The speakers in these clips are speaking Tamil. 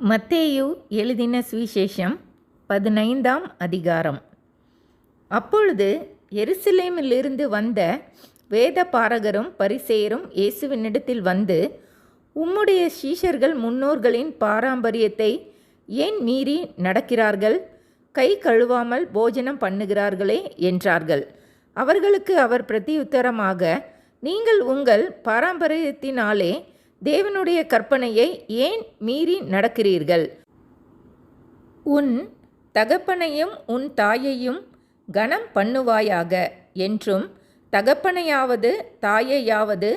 மத்தேயு எழுதின சுவிசேஷம் பதினைந்தாம் அதிகாரம். அப்பொழுது எருசலேமிலிருந்து வந்த வேத பாரகரும் பரிசேயரும் இயேசுவினிடத்தில் வந்து உம்முடைய சீஷர்கள் முன்னோர்களின் பாரம்பரியத்தை ஏன் மீறி நடக்கிறார்கள்? கை கழுவாமல் போஜனம் பண்ணுகிறார்களே என்றார்கள். அவர்களுக்கு அவர் பிரதியுத்தரமாக நீங்கள் உங்கள் பாரம்பரியத்தினாலே தேவனுடைய கற்பனையை ஏன் மீறி நடக்கிறீர்கள்? உன் தகப்பனையும் உன் தாயையும் கனம் பண்ணுவாயாக என்றும் தகப்பனையாவது தாயையாவது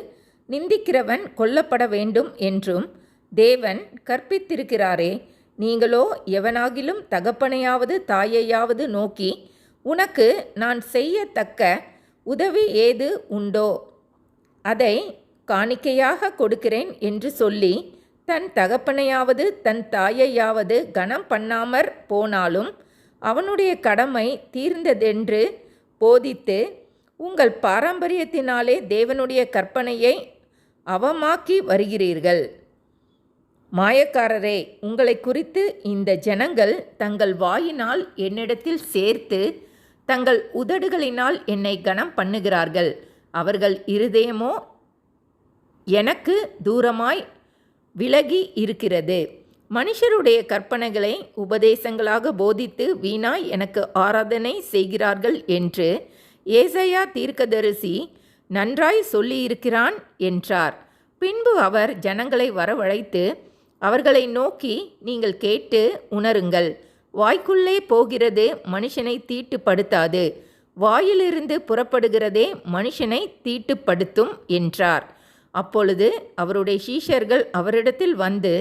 நிந்திக்கிறவன் கொல்லப்பட வேண்டும் என்றும் தேவன் கற்பித்திருக்கிறாரே. நீங்களோ எவனாகிலும் தகப்பனையாவது தாயையாவது நோக்கி உனக்கு நான் செய்யத்தக்க உதவி ஏது உண்டோ? அதை காணிக்கையாக கொடுக்கிறேன் என்று சொல்லி தன் தகப்பனையாவது தன் தாயையாவது கனம் பண்ணாமற் போனாலும் அவனுடைய கடமை தீர்ந்ததென்று போதித்து உங்கள் பாரம்பரியத்தினாலே தேவனுடைய கற்பனையை அவமாக்கி வருகிறீர்கள். மாயக்காரரே உங்களை குறித்து இந்த ஜனங்கள் தங்கள் வாயினால் என்னிடத்தில் சேர்த்து தங்கள் உதடுகளினால் என்னை கனம் பண்ணுகிறார்கள். அவர்கள் இருதயமோ எனக்கு தூரமாய் விலகி இருக்கிறது. மனுஷருடைய கற்பனைகளை உபதேசங்களாக போதித்து வீணாய் எனக்கு ஆராதனை செய்கிறார்கள் என்று ஏசையா தீர்க்கதரிசி நன்றாய் சொல்லியிருக்கிறான் என்றார். பின்பு அவர் ஜனங்களை வரவழைத்து அவர்களை நோக்கி நீங்கள் கேட்டு உணருங்கள். வாய்க்குள்ளே போகிறது மனுஷனை தீட்டுப்படுத்தாது. வாயிலிருந்து புறப்படுகிறதே மனுஷனை தீட்டுப்படுத்தும் என்றார். அப்பொழுது அவருடைய சீஷர்கள் அவரிடத்தில் வந்து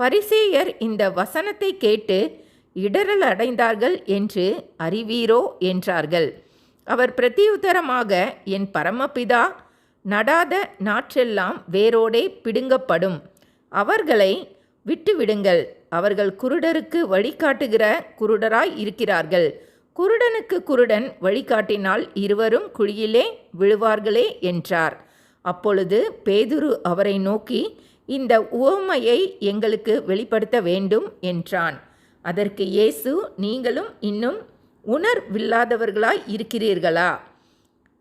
பரிசேயர் இந்த வசனத்தை கேட்டு இடரல் அடைந்தார்கள் என்று அறிவீரோ என்றார்கள். அவர் பிரதியுத்தரமாக என் பரமபிதா நடாத நாற்றெல்லாம் வேரோடே பிடுங்கப்படும். அவர்களை விட்டுவிடுங்கள். அவர்கள் குருடருக்கு வழிகாட்டுகிற குருடராய் இருக்கிறார்கள். குருடனுக்கு குருடன் வழிகாட்டினால் இருவரும் குழியிலே விழுவார்களே என்றார். அப்பொழுது பேதுரு அவரை நோக்கி இந்த உவமையை எங்களுக்கு வெளிப்படுத்த வேண்டும் என்றான். அதற்கு இயேசு நீங்களும் இன்னும் உணர்வில்லாதவர்களாய் இருக்கிறீர்களா?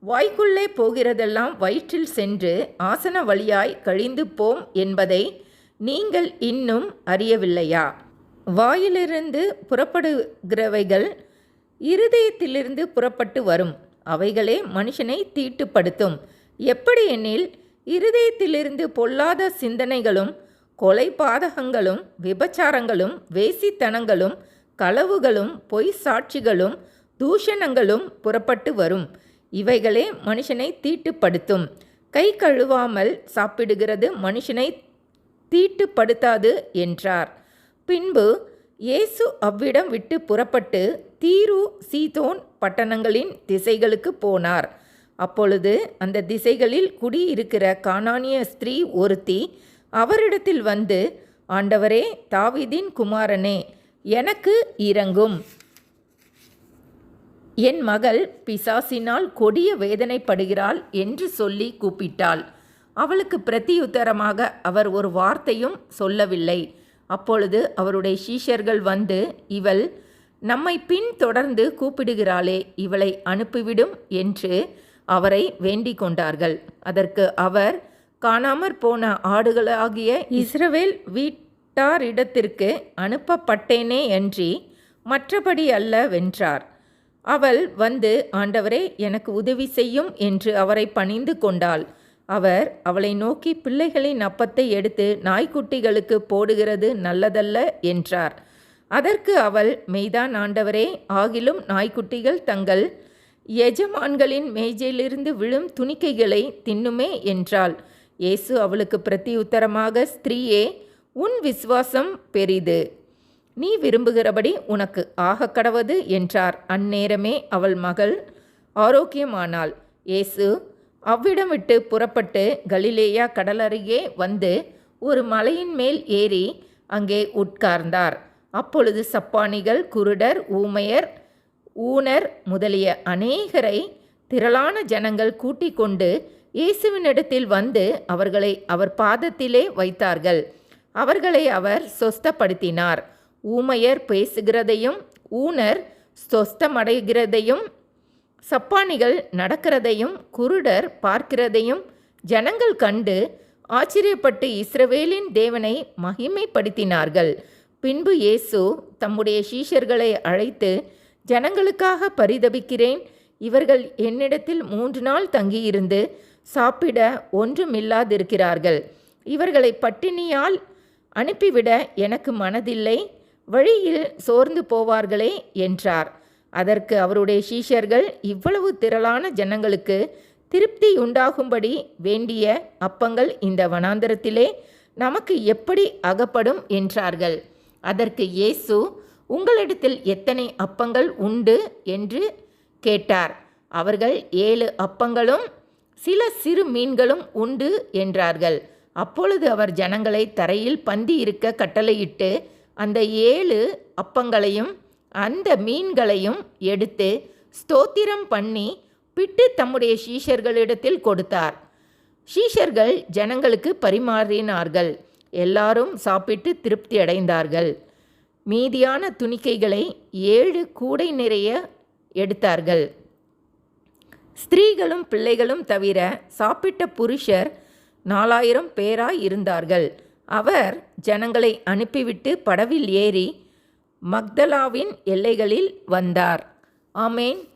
வாய்க்குள்ளே போகிறதெல்லாம் வயிற்றில் சென்று ஆசன வழியாய் கழிந்து போம் என்பதை நீங்கள் இன்னும் அறியவில்லையா? வாயிலிருந்து புறப்படுகிறவைகள் இருதயத்திலிருந்து புறப்பட்டு வரும். அவைகளே மனுஷனை தீட்டுப்படுத்தும். எப்படியெனில் இருதயத்திலிருந்து பொல்லாத சிந்தனைகளும் கொலை பாதகங்களும் விபச்சாரங்களும் வேசித்தனங்களும் களவுகளும் பொய் சாட்சிகளும் தூஷணங்களும் புறப்பட்டு வரும். இவைகளே மனுஷனை தீட்டுப்படுத்தும். கை கழுவாமல் சாப்பிடுகிறது மனுஷனை தீட்டுப்படுத்தாது என்றார். பின்பு இயேசு அவ்விடம் விட்டு புறப்பட்டு தீரு சீதோன் பட்டணங்களின் திசைகளுக்கு போனார். அப்பொழுது அந்த திசைகளில் குடியிருக்கிற கானானிய ஸ்திரீ ஒருத்தி அவரிடத்தில் வந்து ஆண்டவரே தாவிதின் குமாரனே எனக்கு இறங்கும் என் மகள் பிசாசினால் கொடிய வேதனைப்படுகிறாள் என்று சொல்லி கூப்பிட்டாள். அவளுக்கு பிரத்தியுத்தரமாக அவர் ஒரு வார்த்தையும் சொல்லவில்லை. அப்பொழுது அவருடைய சீஷர்கள் வந்து இவள் நம்மை பின் தொடர்ந்து கூப்பிடுகிறாளே இவளை அனுப்பிவிடும் என்று அவரை வேண்டிக் கொண்டார்கள். அதற்கு அவர் காணாமற் போன ஆடுகளாகிய இஸ்ரவேல் வீட்டாரிடத்திற்கு அனுப்பப்பட்டேனே அன்றி மற்றபடி அல்ல வென்றார். அவள் வந்து ஆண்டவரே எனக்கு உதவி செய்யும் என்று அவரை பணிந்து கொண்டாள். அவர் அவளை நோக்கி பிள்ளைகளின் அப்பத்தை எடுத்து நாய்க்குட்டிகளுக்கு போடுகிறது நல்லதல்ல என்றார். அதற்கு அவள் மெய்தான் ஆண்டவரே ஆகிலும் நாய்க்குட்டிகள் தங்கள் எஜமான்களின் மேஜையிலிருந்து விழும் துணிக்கைகளை தின்னுமே என்றாள். இயேசு அவளுக்கு பிரதியுத்தரமாக ஸ்திரீயே உன் விசுவாசம் பெரிது. நீ விரும்புகிறபடி உனக்கு ஆக கடவது என்றார். அந்நேரமே அவள் மகள் ஆரோக்கியமானாள். இயேசு அவ்விடம் விட்டு புறப்பட்டு கலிலேயா கடலருகே வந்து ஒரு மலையின் மேல் ஏறி அங்கே உட்கார்ந்தார். அப்பொழுது சப்பானிகள் குருடர் ஊமையர் ஊனர் முதலிய அநேகரை திரளான ஜனங்கள் கூட்டிக் கொண்டு இயேசுவினிடத்தில் வந்து அவர்களை அவர் பாதத்திலே வைத்தார்கள். அவர்களை அவர் சொஸ்தப்படுத்தினார். ஊமையர் பேசுகிறதையும் ஊனர் சொஸ்தமடைகிறதையும் சப்பானிகள் நடக்கிறதையும் குருடர் பார்க்கிறதையும் ஜனங்கள் கண்டு ஆச்சரியப்பட்டு இஸ்ரவேலின் தேவனை மகிமைப்படுத்தினார்கள். பின்பு இயேசு தம்முடைய சீஷர்களை அழைத்து ஜனங்களுக்காக பரிதபிக்கிறேன். இவர்கள் என்னிடத்தில் மூன்று நாள் தங்கியிருந்து சாப்பிட ஒன்றுமில்லாதிருக்கிறார்கள். இவர்களை பட்டினியால் அனுப்பிவிட எனக்கு மனதில்லை. வழியில் சோர்ந்து போவார்களே என்றார். அதற்கு அவருடைய சீஷர்கள் இவ்வளவு திரளான ஜனங்களுக்கு திருப்தி உண்டாகும்படி வேண்டிய அப்பங்கள் இந்த வனாந்தரத்திலே நமக்கு எப்படி அகப்படும் என்றார்கள். அதற்கு இயேசு உங்களிடத்தில் எத்தனை அப்பங்கள் உண்டு என்று கேட்டார். அவர்கள் ஏழு அப்பங்களும் சில சிறு மீன்களும் உண்டு என்றார்கள். அப்பொழுது அவர் ஜனங்களை தரையில் பந்தி இருக்க கட்டளையிட்டு அந்த ஏழு அப்பங்களையும் அந்த மீன்களையும் எடுத்து ஸ்தோத்திரம் பண்ணி பிட்டு தம்முடைய சீஷர்களிடத்தில் கொடுத்தார். சீஷர்கள் ஜனங்களுக்கு பரிமாறினார்கள். எல்லாரும் சாப்பிட்டு திருப்தி அடைந்தார்கள். மீதியான துணிக்கைகளை ஏழு கூடை நிறைய எடுத்தார்கள். ஸ்திரீகளும் பிள்ளைகளும் தவிர சாப்பிட்ட புருஷர் நாலாயிரம் பேராய் இருந்தார்கள். அவர் ஜனங்களை அனுப்பிவிட்டு படவில் ஏறி மக்தலாவின் எல்லைகளில் வந்தார். ஆமேன்.